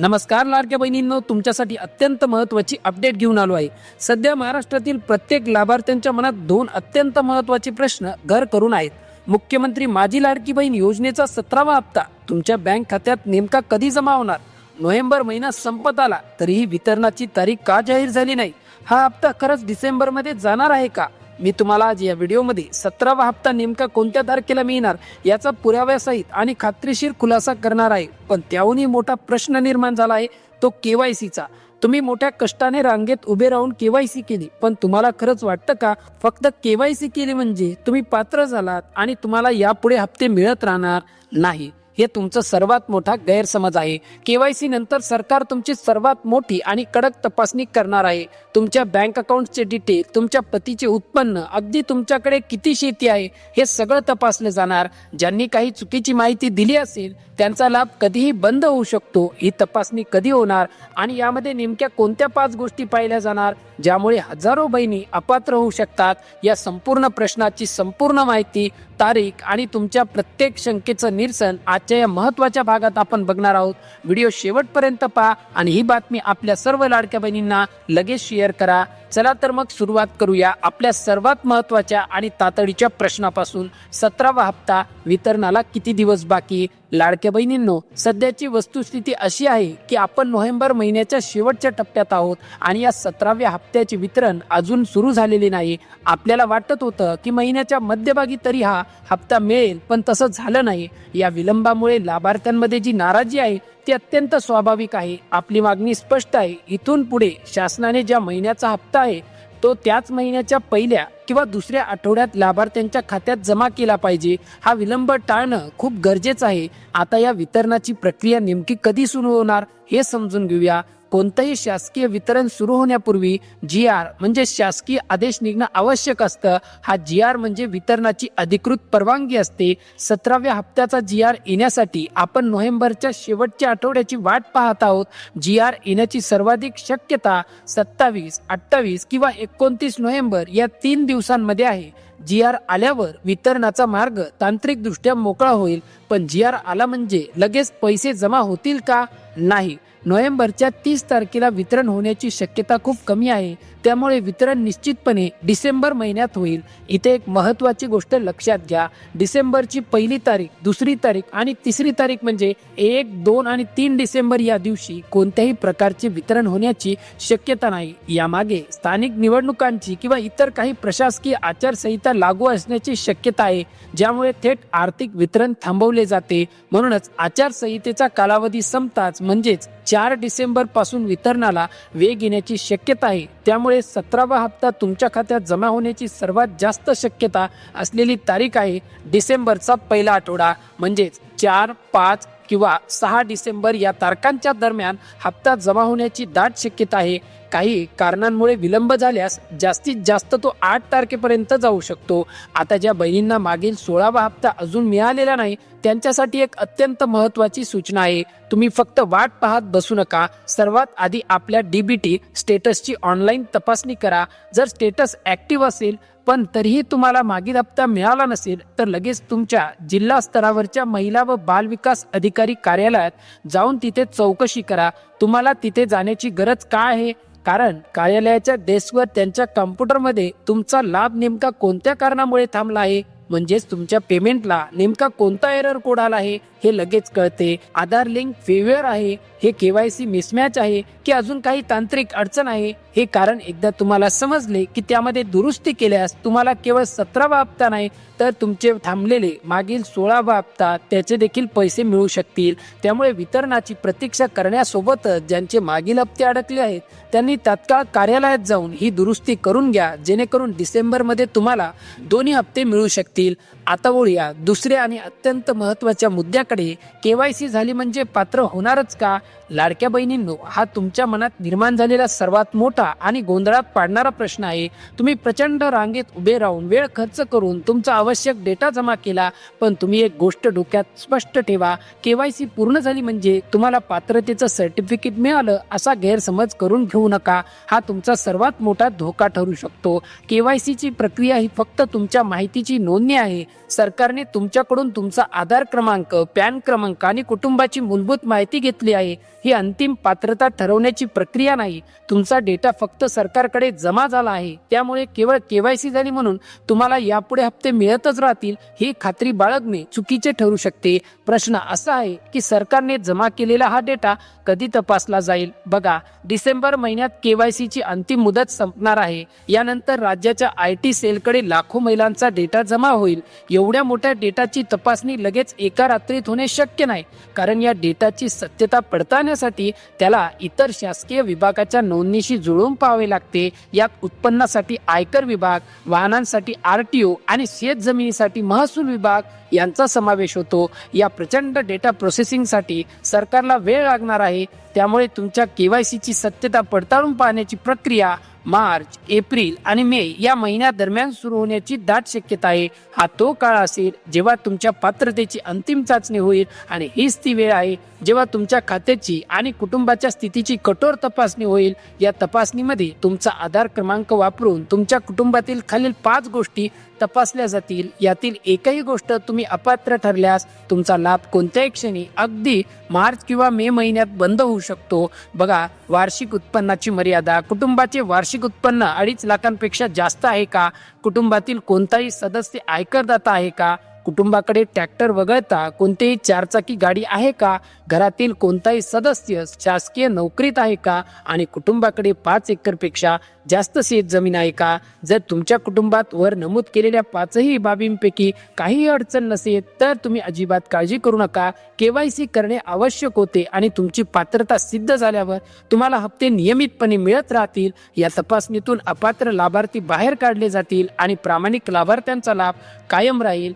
नमस्कार लाडक्या बहिणींनो तुमच्यासाठी अत्यंत महत्त्वाची अपडेट घेऊन आलो आहे. सध्या महाराष्ट्रातील प्रत्येक लाभार्थ्यांच्या मनात दोन अत्यंत महत्त्वाचे प्रश्न घर करून आहेत. मुख्यमंत्री माझी लाडकी बहीण योजनेचा सतरावा हप्ता तुमच्या बँक खात्यात नेमका कधी जमा होणार? नोव्हेंबर महिना संपत आला तरीही वितरणाची तारीख का जाहीर झाली नाही? हा हप्ता खरंच डिसेंबरमध्ये जाणार आहे का? मी तुम्हाला आज या व्हिडिओमध्ये सतरावा हप्ता नेमका कोणत्या तारखेला मिळणार याचा पुराव्यासहित आणि खात्रीशीर खुलासा करणार आहे. पण त्याहूनही मोठा प्रश्न निर्माण झाला आहे तो केवायसीचा. तुम्ही मोठ्या कष्टाने रांगेत उभे राहून केवायसी केली पण तुम्हाला खरंच वाटतं का? फक्त केवायसी केली म्हणजे तुम्ही पात्र झालात आणि तुम्हाला यापुढे हप्ते मिळत राहणार नाही. हे तुमचं सर्वात मोठा गैरसमज आहे. केवायसी नंतर सरकार तुमची सर्वात मोठी आणि कडक तपासणी करणार आहे. तुमच्या बँक अकाउंटचे डिटेल तुमच्या पतीचे उत्पन्न अगदी तुमच्याकडे किती शेती आहे हे सगळं तपासलं जाणार. ज्यांनी काही चुकीची माहिती दिली असेल त्यांचा लाभ कधीही बंद होऊ शकतो. ही तपासणी कधी होणार आणि यामध्ये नेमक्या कोणत्या पाच गोष्टी पाहिल्या जाणार ज्यामुळे हजारो बहिणी अपात्र होऊ शकतात या संपूर्ण प्रश्नाची संपूर्ण माहिती तारीख आणि तुमच्या प्रत्येक शंकेचं निरसन आज आजच्या या महत्त्वाच्या भागात आपण बघणार आहोत. व्हिडिओ शेवटपर्यंत पहा आणि ही बातमी आपल्या सर्व लाडक्या बहिणींना लगेच शेअर करा. चला तर मग सुरुवात करूया आपल्या सर्वात महत्त्वाच्या आणि तातडीच्या प्रश्नापासून. सतरावा हप्ता वितरणाला किती दिवस बाकी? लाडक्या बहिणींनो सध्याची वस्तुस्थिती अशी आहे की आपण नोव्हेंबर महिन्याच्या शेवटच्या टप्प्यात आहोत आणि या सतराव्या हप्त्याचे वितरण अजून सुरू झालेले नाही. आपल्याला वाटत होतं की महिन्याच्या मध्यभागी तरी हा हप्ता मिळेल पण तसं झालं नाही. या विलंबामुळे लाभार्थ्यांमध्ये जी नाराजी आहे ती अत्यंत स्वाभाविक आहे. आपली मागणी स्पष्ट आहे. इथून पुढे शासनाने ज्या महिन्याचा हप्ता आहे तो त्याच महिन्याच्या पहिल्या किंवा दुसऱ्या आठवड्यात लाभार्थ्यांच्या खात्यात जमा केला पाहिजे हा विलंब टाळणं खूप गरजेचं आहे. आता या वितरणाची प्रक्रिया नेमकी कधी सुरू होणार हे समजून घेऊया. कोणतंही शासकीय वितरण सुरू होण्यापूर्वी जी आर म्हणजे शासकीय आदेश निघणं आवश्यक असतं. हा जी आर म्हणजे वितरणाची अधिकृत परवानगी असते. सतराव्या हप्त्याचा जी आर येण्यासाठी आपण नोव्हेंबरच्या शेवटच्या आठवड्याची वाट पाहत आहोत. जी आर येण्याची सर्वाधिक शक्यता सत्तावीस अठ्ठावीस किंवा एकोणतीस नोव्हेंबर या तीन दिवसांमध्ये आहे. जी आर आल्यावर वितरणाचा मार्ग तांत्रिकदृष्ट्या मोकळा होईल. पण जी आर आला म्हणजे लगेच पैसे जमा होतील का? नाही. नोव्हेंबरच्या तीस तारखेला वितरण होण्याची शक्यता खूप कमी आहे. त्यामुळे वितरण निश्चितपणे डिसेंबर महिन्यात होईल. इथे एक महत्वाची गोष्ट लक्षात घ्या. डिसेंबरची पहिली तारीख दुसरी तारीख आणि तिसरी तारीख म्हणजे एक दोन आणि तीन डिसेंबर या दिवशी कोणत्याही प्रकारचे वितरण होण्याची शक्यता नाही. यामागे स्थानिक निवडणुकांची किंवा इतर काही प्रशासकीय आचारसंहिता लागू असण्याची शक्यता आहे ज्यामुळे थेट आर्थिक वितरण थांबवले जाते. म्हणूनच आचारसंहितेचा कालावधी संपताच म्हणजेच चार डिसेंबरपासून वितरणाला वेग येण्याची शक्यता आहे. त्यामुळे सतरावा हप्ता तुमच्या खात्यात जमा होण्याची सर्वात जास्त शक्यता असलेली तारीख आहे डिसेंबरचा पहिला आठवडा. म्हणजेच चार पाच किंवा सहा डिसेंबर या तारखांच्या दरम्यान हप्ता जमा होण्याची दाट शक्यता आहे. काही कारणांमुळे विलंब झाल्यास जास्तीत जास्त तो आठ तारखेपर्यंत जाऊ शकतो. आता ज्या बहिणींना मागील सोळावा हप्ता अजून मिळालेला नाही त्यांच्यासाठी एक अत्यंत महत्त्वाची सूचना आहे. तुम्ही फक्त वाट पाहत बसू नका. सर्वात आधी आपल्या डीबीटी स्टेटसची ऑनलाईन तपासणी करा. जर स्टेटस ऍक्टिव्ह असेल पण तरीही तुम्हाला मागील हप्ता मिळाला नसेल तर लगेच तुमच्या जिल्हा स्तरावरच्या महिला व बालविकास अधिकारी कार्यालयात जाऊन तिथे चौकशी करा. तुम्हाला तिथे जाण्याची गरज काय आहे? कारण कार्यालयाच्या डेस्कवर त्यांच्या कम्प्युटरमध्ये तुमचा लाभ नेमका कोणत्या कारणामुळे थांबला आहे? म्हणजेच तुमच्या पेमेंटला नेमका कोणता एरर कोड आला आहे? हे लगेच कळते. आधार लिंक फेव्युअर आहे. हे केवायसी मिसमॅच आहे की अजून काही तांत्रिक अडचण आहे? हे कारण एकदा तुम्हाला समजले की त्यामध्ये दुरुस्ती केल्यास तुम्हाला केवळ सतरावा हप्ता नाही तर तुमचे थांबलेले मागील सोळावा हप्ता त्याचे देखील पैसे मिळू शकतील. त्यामुळे वितरणाची प्रतीक्षा करण्यासोबतच ज्यांचे मागील हप्ते अडकले आहेत त्यांनी तात्काळ कार्यालयात जाऊन ही दुरुस्ती करून घ्या जेणेकरून डिसेंबरमध्ये तुम्हाला दोन्ही हप्ते मिळू शकतील. आता वळूया दुसऱ्या आणि अत्यंत महत्त्वाच्या मुद्द्याकडे केवायसी झाली म्हणजे पात्र होणारच का? लाडक्या बहिणींनो हा तुमच्या मनात निर्माण झालेला सर्वात मोठा आणि गोंधळात पाडणारा प्रश्न आहे. तुम्ही प्रचंड रांगेत उभे राहून वेळ खर्च करून तुमचा आवश्यक डेटा जमा केला पण तुम्ही एक गोष्ट डोक्यात स्पष्ट ठेवा. केवायसी पूर्ण झाली म्हणजे तुम्हाला पात्रतेचं सर्टिफिकेट मिळालं असा गैरसमज करून घेऊ नका. हा तुमचा सर्वात मोठा धोका ठरू शकतो. केवायसीची प्रक्रिया ही फक्त तुमच्या माहितीची नोंदणी आहे. सरकारने तुमच्याकडून तुमचा आधार क्रमांक पॅन क्रमांक आणि कुटुंबाची मूलभूत माहिती घेतली आहे. ही अंतिम पात्रता ठरवण्याची प्रक्रिया नाही. तुमचा डेटा फक्त सरकारकडे जमा झाला आहे. त्यामुळे केवळ केवायसी झाली म्हणून तुम्हाला यापुढे हप्ते मिळतच राहतील ही खात्री बाळगणे चुकीचे ठरू शकते. प्रश्न असा आहे की सरकारने जमा केलेला हा डेटा कधी तपासला जाईल? बघा डिसेंबर महिन्यात केवायसीची अंतिम मुदत संपणार आहे. यानंतर राज्याच्या आय टी सेलकडे लाखो महिलांचा डेटा जमा होईल. एवढ्या मोठ्या डेटाची तपासणी लगेच एका रात्रीत होणे शक्य नाही. कारण या डेटाची सत्यता पडताळण्यासाठी त्याला इतर शासकीय विभागाच्या नोंदणीशी जुळवून पाहावे लागते. यात उत्पन्नासाठी आयकर विभाग वाहनांसाठी आर टी ओ आणि शेत जमिनीसाठी महसूल विभाग यांचा समावेश होतो. या प्रचंड डेटा प्रोसेसिंगसाठी सरकारला वेळ लागणार आहे. त्यामुळे तुमच्या केवायसीची सत्यता पडताळून पाहण्याची प्रक्रिया मार्च एप्रिल आणि मे या महिन्यादरम्यान सुरू होण्याची दाट शक्यता आहे. हा तो काळ असेल जेव्हा तुमच्या पात्रतेची अंतिम चाचणी होईल आणि हीच ती वेळ आहे जेव्हा तुमच्या खात्याची आणि कुटुंबाच्या स्थितीची कठोर तपासणी होईल. या तपासणीमध्ये तुमचा आधार क्रमांक वापरून तुमच्या कुटुंबातील खालील पाच गोष्टी तपासल्या जातील यातील एकही गोष्ट तुम्ही अपात्र ठरल्यास तुमचा लाभ कोणत्याही क्षणी अगदी मार्च किंवा मे महिन्यात बंद होऊ शकतो. बघा वार्षिक उत्पन्नाची मर्यादा कुटुंबाचे वार्षिक उत्पन्न अडीच लाखांपेक्षा जास्त आहे का? कुटुंबातील कोणताही सदस्य आयकरदाता आहे का? कुटुंबाकडे ट्रॅक्टर वगळता कोणतीही चारचाकी गाडी आहे का? घरातील कोणताही सदस्य शासकीय नोकरीत आहे का? आणि कुटुंबाकडे पाच एकरपेक्षा जास्त शेत जमीन आहे का? जर तुमच्या कुटुंबात वर नमूद केलेल्या पाचही बाबींपैकी काही अडचण नसेल तर तुम्ही अजिबात काळजी करू नका. केवायसी करणे आवश्यक होते आणि तुमची पात्रता सिद्ध झाल्यावर तुम्हाला हप्ते नियमितपणे मिळत राहतील. या तपासणीतून अपात्र लाभार्थी बाहेर काढले जातील आणि प्रामाणिक लाभार्थ्यांचा लाभ कायम राहील.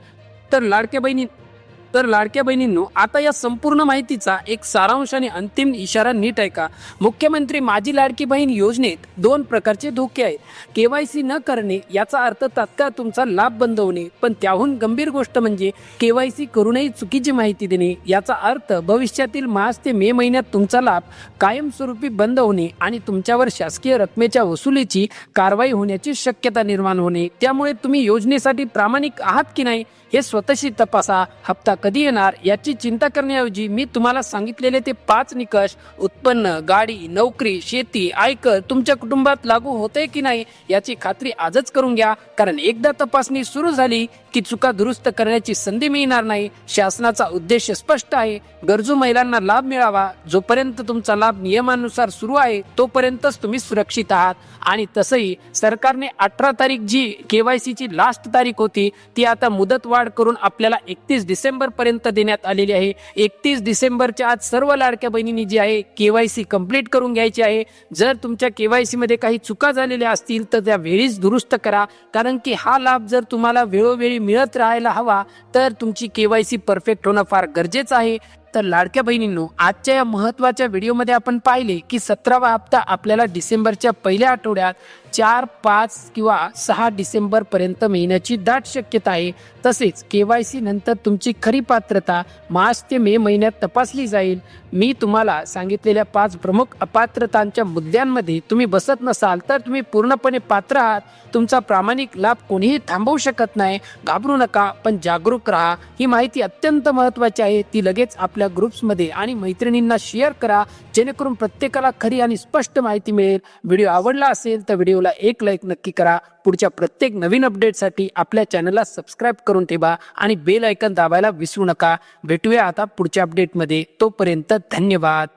तर लाडक्या बहिणी तर लाडक्या बहिणींनो आता या संपूर्ण माहितीचा एक सारांश आणि अंतिम इशारा नीट ऐका मुख्यमंत्री माझी लाडकी बहीण योजनेत दोन प्रकारचे धोके आहेत. केवायसी न करणे याचा अर्थ तात्काळ तुमचा लाभ बंद होणे पण त्याहून गंभीर गोष्ट म्हणजे केवायसी करूनही चुकीची माहिती देणे याचा अर्थ भविष्यातील मार्च ते मे महिन्यात तुमचा लाभ कायमस्वरूपी बंद होणे आणि तुमच्यावर शासकीय रकमेच्या वसुलीची कारवाई होण्याची शक्यता निर्माण होणे. त्यामुळे तुम्ही योजनेसाठी प्रामाणिक आहात की नाही हे स्वतःशी तपासा. हप्ता कधी येणार याची चिंता करण्याऐवजी मी तुम्हाला सांगितलेले ते पाच निकष उत्पन्न गाडी नोकरी शेती आयकर तुमच्या कुटुंबात लागू होते की नाही याची खात्री आजच करून घ्या. कारण एकदा तपासणी सुरू झाली की चुका दुरुस्त करण्याची संधी मिळणार नाही. शासनाचा उद्देश स्पष्ट आहे. गरजू महिलांना लाभ मिळावा. जोपर्यंत तुमचा लाभ नियमानुसार सुरू आहे तोपर्यंतच तुम्ही सुरक्षित आहात. आणि तसंही सरकारने अठरा तारीख जी केवायसीची लास्ट तारीख होती ती आता मुदत वाढ करून आपल्याला एकतीस डिसेंबर पर्यंत देण्यात आलेली आहे. एकतीस डिसेंबरच्या आज सर्व लाडक्या बहिणींनी जी आहे केवायसी कंप्लीट करून घ्यायची आहे. जर तुमच्या के वाय सीमध्ये काही चुका झालेल्या असतील तर त्या वेळीच दुरुस्त करा. कारण की हा लाभ जर तुम्हाला वेळोवेळी मिळत राहायला हवा तर तुमची केवायसी परफेक्ट होणं फार गरजेचं आहे. तर लाडक्या बहिणींनो आजच्या या महत्त्वाच्या व्हिडिओमध्ये आपण पाहिले की सतरावा हप्ता आपल्याला डिसेंबरच्या पहिल्या आठवड्यात चार पाच किंवा सहा डिसेंबर पर्यंत मिळण्याची दाट शक्यता आहे. तसेच के वाय सी नंतर तुमची खरी पात्रता मार्च ते मे महिन्यात तपासली जाईल. मी तुम्हाला सांगितलेल्या पाच प्रमुख अपात्रतांच्या मुद्द्यांमध्ये तुम्ही बसत नसाल तर तुम्ही पूर्णपणे पात्र आहात. तुमचा प्रामाणिक लाभ कोणीही थांबवू शकत नाही. घाबरू नका पण जागरूक राहा. ही माहिती अत्यंत महत्वाची आहे. ती लगेच आपल्या आपल्या ग्रुप्समध्ये आणि मैत्रिणींना शेअर करा जेणेकरून प्रत्येकाला खरी आणि स्पष्ट माहिती मिळेल. व्हिडिओ आवडला असेल तर व्हिडिओला एक लाईक नक्की करा. पुढच्या प्रत्येक नवीन अपडेटसाठी आपल्या चॅनलला सबस्क्राईब करून ठेवा आणि बेल ऐकन दाबायला विसरू नका. भेटूया आता पुढच्या अपडेटमध्ये तोपर्यंत धन्यवाद.